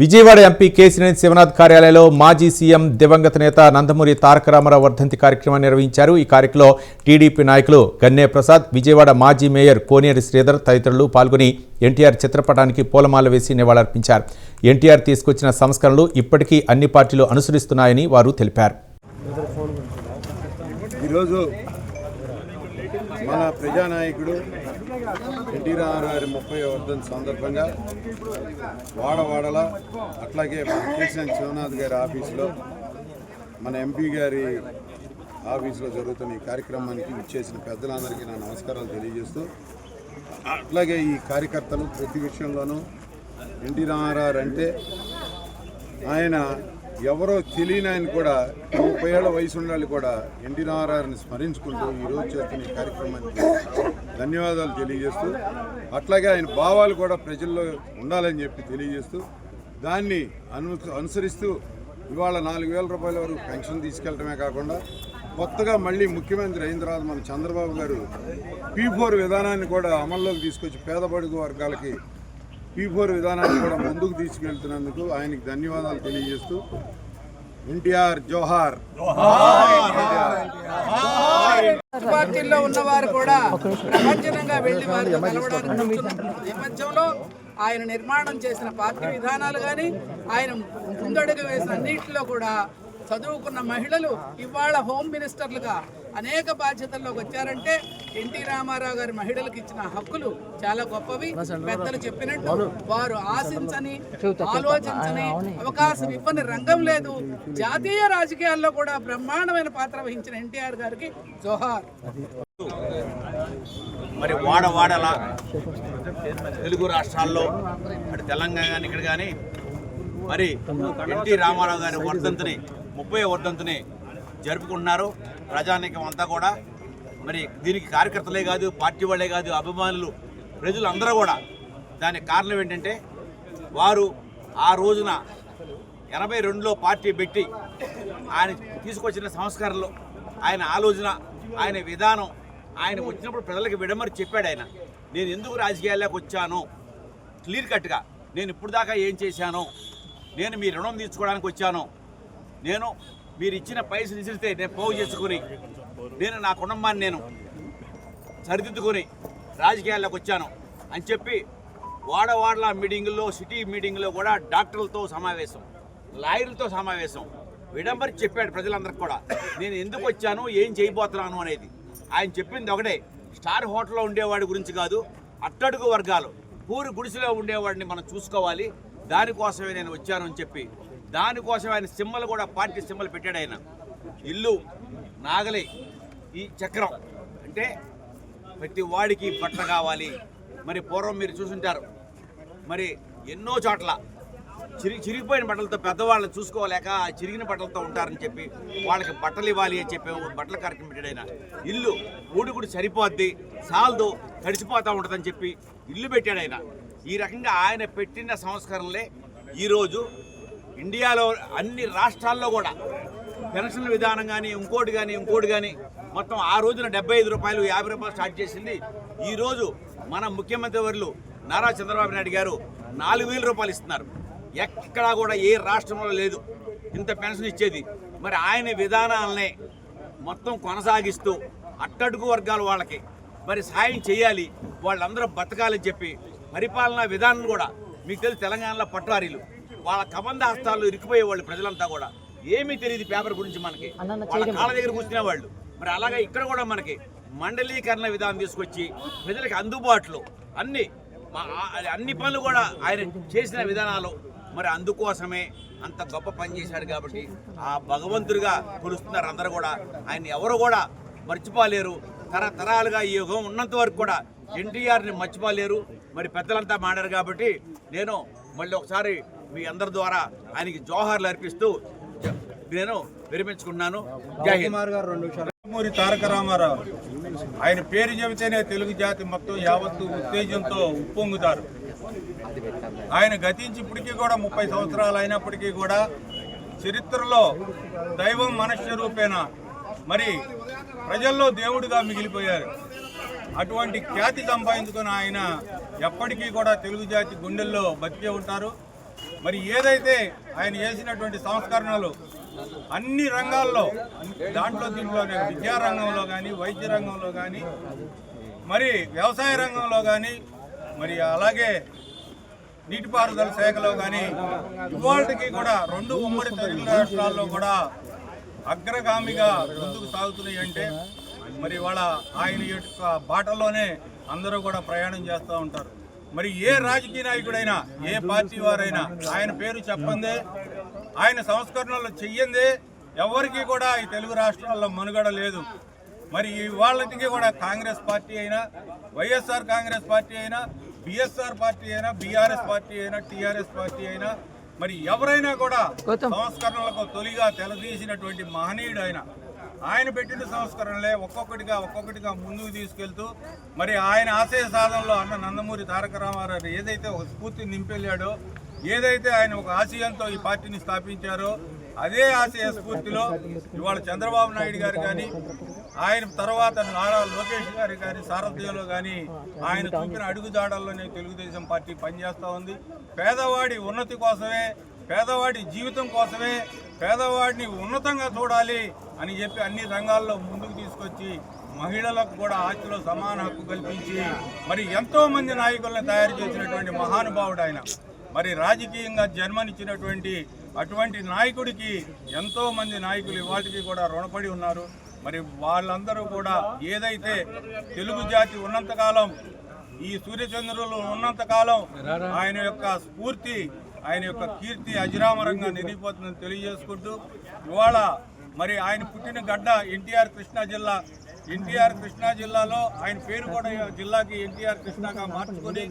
Vijayawada MP Kesineni Sivanath కార్యాలయంలో మాజీ CM దివంగత నేత నందమూరి తారక రామారావు వర్ధంతి కార్యక్రమాన్ని నిర్వహించారు. ఈ కార్యక్రమంలో టీడీపీ నాయకులు గన్నే ప్రసాద్ విజయవాడ మాజీ మేయర్ కోనేరు శ్రీధర్ తదితరులు పాల్గొని ఎన్టీఆర్ చిత్రపటానికి పూలమాల వేసి నివాళులర్పించారు. ఎన్టీఆర్ తీసుకొచ్చిన సంస్కరణలు ఇప్పటికీ అన్ని పార్టీలు అనుసరిస్తున్నాయని వారు తెలిపారు. ఈరోజు మన ప్రజానాయకుడు ఎన్టీ రామారావు ముప్పై వర్ధన్ సందర్భంగా వాడవాడల అట్లాగే మన శివనాథ్ గారి ఆఫీసులో మన ఎంపీ గారి ఆఫీసులో జరుగుతున్న ఈ కార్యక్రమానికి విచ్చేసిన పెద్దలందరికీ నా నమస్కారాలు తెలియజేస్తూ అట్లాగే ఈ కార్యకర్తలు ప్రతి విషయంలోనూ ఎన్టీ రామారావు అంటే ఆయన ఎవరో తెలియని ఆయన కూడా ముప్పై ఏళ్ళ వయసు ఉండాలి కూడా ఎన్టీ నారాయణని స్మరించుకుంటూ ఈరోజు చేస్తున్న ఈ కార్యక్రమానికి ధన్యవాదాలు తెలియజేస్తూ అట్లాగే ఆయన భావాలు కూడా ప్రజల్లో ఉండాలని చెప్పి తెలియజేస్తూ దాన్ని అను అనుసరిస్తూ ఇవాళ నాలుగు వేల రూపాయల వరకు పెన్షన్ తీసుకెళ్ళటమే కాకుండా కొత్తగా మళ్ళీ ముఖ్యమంత్రి అయిన తర్వాత మన చంద్రబాబు గారు పీ ఫోర్ విధానాన్ని కూడా అమల్లోకి తీసుకొచ్చి పేదబడుగు వర్గాలకి పీ ఫోర్ విధానాన్ని కూడా ముందుకు తీసుకెళ్తున్నందుకు ఆయనకి ధన్యవాదాలు తెలియజేస్తూ ఎన్టీఆర్ జోహార్. పార్టీల్లో ఉన్నవారు కూడా ప్రపంచంగా వెళ్ళి వారితో కలవడానికి కూర్చున్న నేపథ్యంలో ఆయన నిర్మాణం చేసిన పార్టీ విధానాలు కానీ ఆయన ముందడుగు వేసిన అన్నింటిలో కూడా చదువుకున్న మహిళలు ఇవాళ హోమ్ మినిస్టర్లుగా అనేక బాధ్యతల్లోకి వచ్చారంటే ఎన్టీ రామారావు గారి మహిళలకు ఇచ్చిన హక్కులు చాలా గొప్పవి. పెద్దలు చెప్పినట్టు వారు ఆశించని ఆలోచించని అవకాశం ఇవ్వని రంగం లేదు. జాతీయ రాజకీయాల్లో కూడా బ్రహ్మాండమైన పాత్ర వహించిన ఎన్టీఆర్ గారికి జోహార్. మరి వాడ వాడల తెలుగు రాష్ట్రాల్లో అటు తెలంగాణ కానీ ఇక్కడ కానీ మరి ఎన్టీ రామారావు గారి వర్ధంతిని ముప్పై వర్ధంతిని జరుపుకుంటున్నారు. ప్రజానీకం అంతా కూడా మరి దీనికి కార్యకర్తలే కాదు పార్టీ వాళ్ళే కాదు అభిమానులు ప్రజలు అందరూ కూడా దానికి కారణం ఏంటంటే వారు ఆ రోజున ఎనభై రెండులో పార్టీ పెట్టి ఆయన తీసుకొచ్చిన సంస్కరణలు ఆయన ఆలోచన ఆయన విధానం ఆయన వచ్చినప్పుడు ప్రజలకు విడమరి చెప్పాడు ఆయన. నేను ఎందుకు రాజకీయాల్లోకి వచ్చాను? క్లియర్ కట్గా నేను ఇప్పుడు దాకా ఏం చేశాను? నేను మీ రుణం తీర్చుకోవడానికి వచ్చాను. నేను మీరు ఇచ్చిన పైసలు ఇసిరితే నేను పోగు చేసుకుని నేను నా కుటుంబాన్ని నేను సరిదిద్దుకొని రాజకీయాల్లోకి వచ్చాను అని చెప్పి వాడవాడల మీటింగుల్లో సిటీ మీటింగ్లో కూడా డాక్టర్లతో సమావేశం లాయర్లతో సమావేశం విడంబరి చెప్పాడు ప్రజలందరికీ కూడా. నేను ఎందుకు వచ్చాను ఏం చేయబోతున్నాను అనేది. ఆయన చెప్పింది ఒకటే స్టార్ హోటల్లో ఉండేవాడి గురించి కాదు అట్టడుగు వర్గాలు పూరి గుడిసెలో ఉండేవాడిని మనం చూసుకోవాలి దానికోసమే నేను వచ్చాను అని చెప్పి దానికోసం ఆయన సింబల్ కూడా పార్టీ సింబల్ పెట్టాడు ఆయన. ఇల్లు నాగలి ఈ చక్రం. అంటే ప్రతి వాడికి బట్ట కావాలి. మరి పూర్వం మీరు చూసుంటారు. మరి ఎన్నో చోట్ల చిరిగి చిరిగిపోయిన బట్టలతో పెద్దవాళ్ళని చూసుకోలేక చిరిగిన బట్టలతో ఉంటారని చెప్పి వాళ్ళకి బట్టలు ఇవ్వాలి అని చెప్పి బట్టల కార్యక్రమం పెట్టాడు ఆయన. ఇల్లు ఊడి కూడా సరిపోద్ది సాల్దు తడిసిపోతూ ఉంటుందని చెప్పి ఇల్లు పెట్టాడు ఆయన. ఈ రకంగా ఆయన పెట్టిన సంస్కరణలే ఈరోజు ఇండియాలో అన్ని రాష్ట్రాల్లో కూడా పెన్షన్ విధానం కానీ ఇంకోటి కానీ ఇంకోటి కానీ మొత్తం ఆ రోజున డెబ్బై ఐదు రూపాయలు యాభై రూపాయలు స్టార్ట్ చేసింది. ఈరోజు మన ముఖ్యమంత్రి వర్లు నారా చంద్రబాబు నాయుడు గారు నాలుగు వేల రూపాయలు ఇస్తున్నారు. ఎక్కడా కూడా ఏ రాష్ట్రంలో లేదు. ఇంత పెన్షన్ ఇచ్చేది. మరి ఆయన విధానాలనే మొత్తం కొనసాగిస్తూ అట్టడుగు వర్గాల వాళ్ళకి మరి సాయం చేయాలి. వాళ్ళందరూ బతకాలని చెప్పి పరిపాలనా విధానం కూడా మీకు తెలుసు తెలంగాణలో పట్టారీలు వాళ్ళ కబంధ హస్తాల్లో ఇరికిపోయే వాళ్ళు ప్రజలంతా కూడా. ఏమీ తెలియదు పేపర్ గురించి మనకి. వాళ్ళ కాళ్ళ దగ్గర కూర్చునే వాళ్ళు. మరి అలాగే ఇక్కడ కూడా మనకి మండలీకరణ విధానం తీసుకొచ్చి ప్రజలకు అందుబాటులో అన్ని అన్ని పనులు కూడా ఆయన చేసిన విధానాలు మరి అందుకోసమే అంత గొప్ప పని చేశాడు కాబట్టి ఆ భగవంతుడిగా కొలుస్తున్నారు అందరూ కూడా. ఆయన ఎవరు కూడా మర్చిపోలేరు. తరతరాలుగా ఈ యుగం ఉన్నంత వరకు కూడా ఎన్టీఆర్ని మర్చిపోలేరు. మరి పెద్దలంతా మాడారు కాబట్టి నేను మళ్ళీ ఒకసారి మీ అందరి ద్వారా ఆయనకి జోహార్లు అర్పిస్తూ నేను విరమించుకున్నాను. మూరి తారక రామారావు. ఆయన పేరు చెబితేనే తెలుగు జాతి మొత్తం యావత్తు ఉత్తేజంతో ఉప్పొంగుతారు. ఆయన గతించి ఇప్పటికీ కూడా ముప్పై సంవత్సరాలు అయినప్పటికీ కూడా చరిత్రలో దైవం మనుష్య రూపేణ మరి ప్రజల్లో దేవుడిగా మిగిలిపోయారు. అటువంటి ఖ్యాతి సంపాదించుకున్న ఆయన ఎప్పటికీ కూడా తెలుగు జాతి గుండెల్లో బతికే ఉంటారు. మరి ఏదైతే ఆయన చేసినటువంటి సంస్కరణలు అన్ని రంగాల్లో దాంట్లో దీంట్లోనే విద్యారంగంలో కానీ వైద్య రంగంలో కానీ మరి వ్యవసాయ రంగంలో కానీ మరి అలాగే నీటిపారుదల శాఖలో కానీ ఇవాళకి కూడా రెండు ఉమ్మడి తెలుగు రాష్ట్రాల్లో కూడా అగ్రగామిగా ముందుకు సాగుతున్నాయి అంటే మరి వాళ్ళ ఆయన యొక్క బాటలోనే అందరూ కూడా ప్రయాణం చేస్తూ ఉంటారు. మరి ఏ రాజకీయ నాయకుడైనా ఏ పార్టీ వారైనా ఆయన పేరు చెప్పందే ఆయన సంస్కరణలు చెయ్యందే ఎవరికి కూడా ఈ తెలుగు రాష్ట్రాల్లో మనుగడ లేదు. మరి వాళ్ళకి కూడా కాంగ్రెస్ పార్టీ అయినా వైఎస్ఆర్ కాంగ్రెస్ పార్టీ అయినా బిఎస్ఆర్ పార్టీ అయినా బీఆర్ఎస్ పార్టీ అయినా టీఆర్ఎస్ పార్టీ అయినా మరి ఎవరైనా కూడా సంస్కరణలకు తొలిగా తెలదీసినటువంటి మహనీయుడు ఆయన. ఆయన పెట్టిన సంస్కరణలే ఒక్కొక్కటిగా ఒక్కొక్కటిగా ముందుకు తీసుకెళ్తూ మరి ఆయన ఆశయ సాధనలో అన్న నందమూరి తారక రామారావు ఏదైతే ఒక స్ఫూర్తిని నింపెళ్ళాడో ఏదైతే ఆయన ఒక ఆశయంతో ఈ పార్టీని స్థాపించారో అదే ఆశయ స్ఫూర్తిలో ఇవాళ చంద్రబాబు నాయుడు గారు కానీ ఆయన తర్వాత నారా లోకేష్ గారు కానీ సారథ్యంలో కానీ ఆయన చూపిన అడుగుజాడల్లోనే తెలుగుదేశం పార్టీ పనిచేస్తూ ఉంది. పేదవాడి ఉన్నతి కోసమే పేదవాడి జీవితం కోసమే పేదవాడిని ఉన్నతంగా చూడాలి అని చెప్పి అన్ని రంగాల్లో ముందుకు తీసుకొచ్చి మహిళలకు కూడా ఆస్తిలో సమాన హక్కు కల్పించి మరి ఎంతోమంది నాయకులను తయారు చేసినటువంటి మహానుభావుడు ఆయన. మరి రాజకీయంగా జన్మనిచ్చినటువంటి అటువంటి నాయకుడికి ఎంతోమంది నాయకులు ఇవాటికి కూడా రుణపడి ఉన్నారు. మరి వాళ్ళందరూ కూడా ఏదైతే తెలుగు జాతి ఉన్నంతకాలం ఈ సూర్యచంద్రులు ఉన్నంతకాలం ఆయన యొక్క స్ఫూర్తి ఆయన యొక్క కీర్తి అజరామరంగా నిలిగిపోతుందని తెలియజేసుకుంటూ ఇవాళ మరి ఆయన పుట్టిన గడ్డ ఎన్టీఆర్ కృష్ణా జిల్లా. ఎన్టీఆర్ కృష్ణా జిల్లాలో ఆయన పేరు కూడా జిల్లాకి ఎన్టీఆర్ కృష్ణాగా మార్చుకొని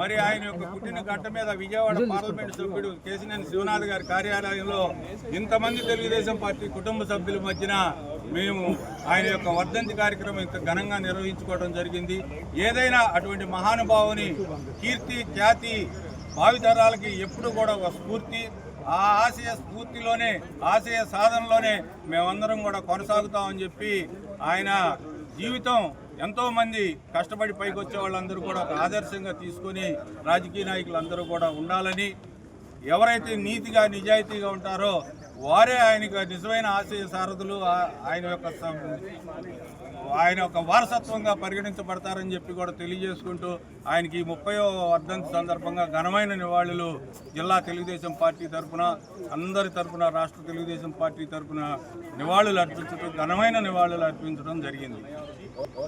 మరి ఆయన యొక్క పుట్టిన గడ్డ మీద విజయవాడ పార్లమెంటు సభ్యుడు కేసినేని శివనాథ్ గారి కార్యాలయంలో ఇంతమంది తెలుగుదేశం పార్టీ కుటుంబ సభ్యుల మధ్యన మేము ఆయన యొక్క వర్ధంతి కార్యక్రమం ఇంత ఘనంగా నిర్వహించుకోవడం జరిగింది. ఏదైనా అటువంటి మహానుభావుని కీర్తి ఖ్యాతి భావితరాలకి ఎప్పుడు కూడా ఒక స్ఫూర్తి ఆ ఆశయ స్ఫూర్తిలోనే ఆశయ సాధనలోనే మేమందరం కూడా కొనసాగుతామని చెప్పి ఆయన జీవితం ఎంతోమంది కష్టపడి పైకి వచ్చే వాళ్ళందరూ కూడా ఒక ఆదర్శంగా తీసుకొని రాజకీయ నాయకులందరూ కూడా ఉండాలని ఎవరైతే నీతిగా నిజాయితీగా ఉంటారో వారే ఆయనకు నిజమైన ఆశయ సారథులు ఆయన యొక్క ఆయన యొక్క వారసత్వంగా పరిగణించబడతారని చెప్పి కూడా తెలియజేసుకుంటూ ఆయనకి ముప్పయో వర్ధంతి సందర్భంగా ఘనమైన నివాళులు జిల్లా తెలుగుదేశం పార్టీ తరఫున అందరి తరఫున రాష్ట్ర తెలుగుదేశం పార్టీ తరఫున నివాళులు అర్పించడం ఘనమైన నివాళులు అర్పించడం జరిగింది.